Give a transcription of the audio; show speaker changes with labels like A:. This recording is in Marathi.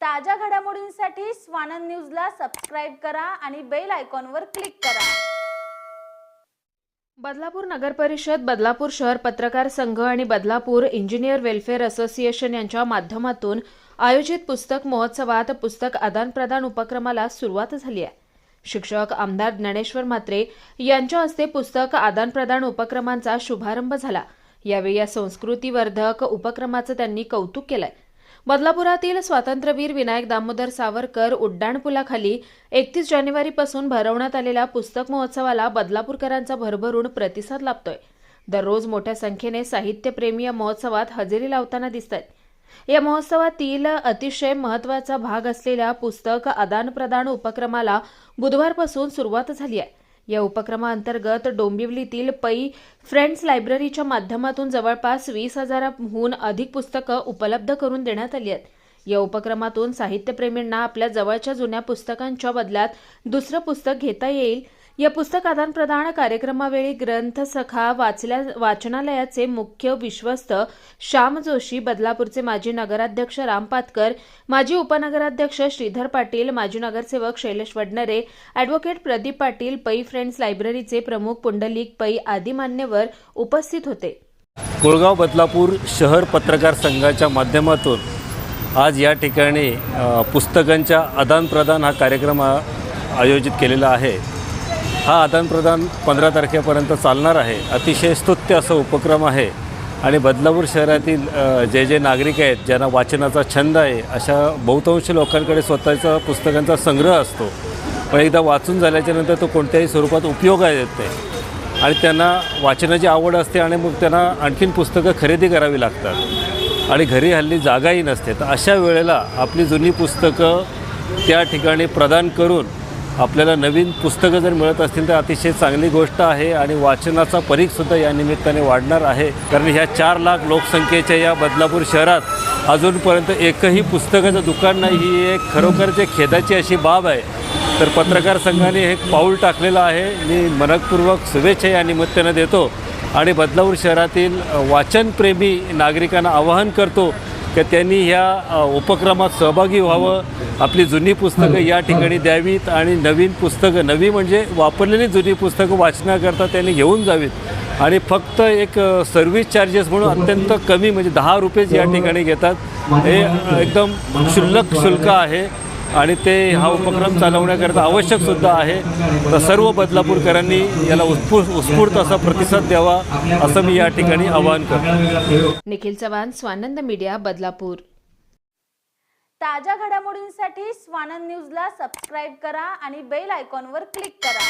A: ताज्या घडामोडींसाठी स्वानंद न्यूजला सबस्क्राईब करा आणि बेल आयकॉनवर क्लिक करा.
B: बदलापूर नगर परिषद बदलापूर शहर पत्रकार संघ आणि बदलापूर इंजिनियर वेलफेअर असोसिएशन यांच्या माध्यमातून आयोजित पुस्तक महोत्सवात पुस्तक आदानप्रदान उपक्रमाला सुरुवात झाली आहे. शिक्षक आमदार ज्ञानेश्वर म्हात्रे यांच्या हस्ते पुस्तक आदानप्रदान उपक्रमांचा शुभारंभ झाला. यावेळी या संस्कृतीवर्धक उपक्रमाचं त्यांनी कौतुक केलं आहे बदलापुरातील स्वातंत्र्यवीर विनायक दामोदर सावरकर उड्डाणपुलाखाली एकतीस जानेवारीपासून भरवण्यात आलेल्या पुस्तक महोत्सवाला बदलापूरकरांचा भरभरून प्रतिसाद लाभतोय. दररोज मोठ्या संख्येने साहित्यप्रेमी या महोत्सवात हजेरी लावताना दिसत आहेत या महोत्सवातील अतिशय महत्त्वाचा भाग असलेल्या पुस्तक आदानप्रदान उपक्रमाला बुधवारपासून सुरुवात झाली आहे. या उपक्रमाअंतर्गत डोंबिवलीतील पै फ्रेंड्स लायब्ररीच्या माध्यमातून जवळपास वीस हजाराहून अधिक पुस्तकं उपलब्ध करून देण्यात आली आहेत. या उपक्रमातून साहित्यप्रेमींना आपल्या जवळच्या जुन्या पुस्तकांच्या बदल्यात दुसरं पुस्तक घेता येईल. या पुस्तक आदानप्रदान कार्यक्रमावेळी ग्रंथसखा वाचल्या वाचनालयाचे मुख्य विश्वस्त श्याम जोशी बदलापूरचे माजी नगराध्यक्ष राम पातकर माजी उपनगराध्यक्ष श्रीधर पाटील माजी नगरसेवक शैलेश वडनरे अॅडव्होकेट प्रदीप पाटील पै फ्रेंड्स लायब्ररीचे प्रमुख पुंडलिक पै आदी मान्यवर उपस्थित होते.
C: कोळगाव बदलापूर शहर पत्रकार संघाच्या माध्यमातून आज या ठिकाणी पुस्तकांच्या आदानप्रदान हा कार्यक्रम आयोजित केलेला आहे. हा आदानप्रदान पंधरा तारखेपर्यंत चालणार आहे. अतिशय स्तुत्य असं उपक्रम आहे. आणि बदलापूर शहरातील जे जे नागरिक आहेत ज्यांना वाचनाचा छंद आहे अशा बहुतांश लोकांकडे स्वतःचा पुस्तकांचा संग्रह असतो. पण एकदा वाचून झाल्याच्यानंतर तो कोणत्याही स्वरूपात उपयोगात येत नाही. आणि त्यांना वाचनाची आवड असते आणि मग त्यांना आणखीन पुस्तकं खरेदी करावी लागतात. आणि घरी हल्ली जागाही नसते. तर अशा वेळेला आपली जुनी पुस्तकं त्या ठिकाणी प्रदान करून आपल्याला नवीन पुस्तकं जर मिळत असतील तर अतिशय चांगली गोष्ट आहे आणि वाचनाचा परीखसुद्धा या निमित्ताने वाढणार आहे. कारण ह्या चार लाख लोकसंख्येच्या या बदलापूर शहरात अजूनपर्यंत एकही पुस्तकाचं दुकान नाही. ही एक खरोखरच एक खेदाची अशी बाब आहे. तर पत्रकार संघाने हे पाऊल टाकलेलं आहे. मी मनपूर्वक शुभेच्छा या निमित्तानं देतो आणि बदलापूर शहरातील वाचनप्रेमी नागरिकांना आवाहन करतो का त्यांनी ह्या उपक्रमात सहभागी व्हावं आपली जुनी पुस्तकं या ठिकाणी द्यावीत आणि नवीन पुस्तकं नवी म्हणजे वापरलेली जुनी पुस्तकं वाचण्याकरता त्यांनी घेऊन जावीत. आणि फक्त एक सर्व्हिस चार्जेस म्हणून अत्यंत कमी म्हणजे दहा रुपयेच या ठिकाणी घेतात. हे एकदम क्षुल्लक शुल्क आहे. आणि ते हा उपक्रम चालवण्याकरता आवश्यकसुद्धा आहे. तर सर्व बदलापूरकरांनी याला उत्स्फूर्त उत्स्फूर्त असा प्रतिसाद द्यावा असं मी या ठिकाणी आवाहन करतो.
B: निखिल चव्हाण स्वानंद मीडिया बदलापूर.
A: ताज्या घडामोडींसाठी स्वानंद न्यूजला सबस्क्राईब करा आणि बेल आयकॉनवर क्लिक करा.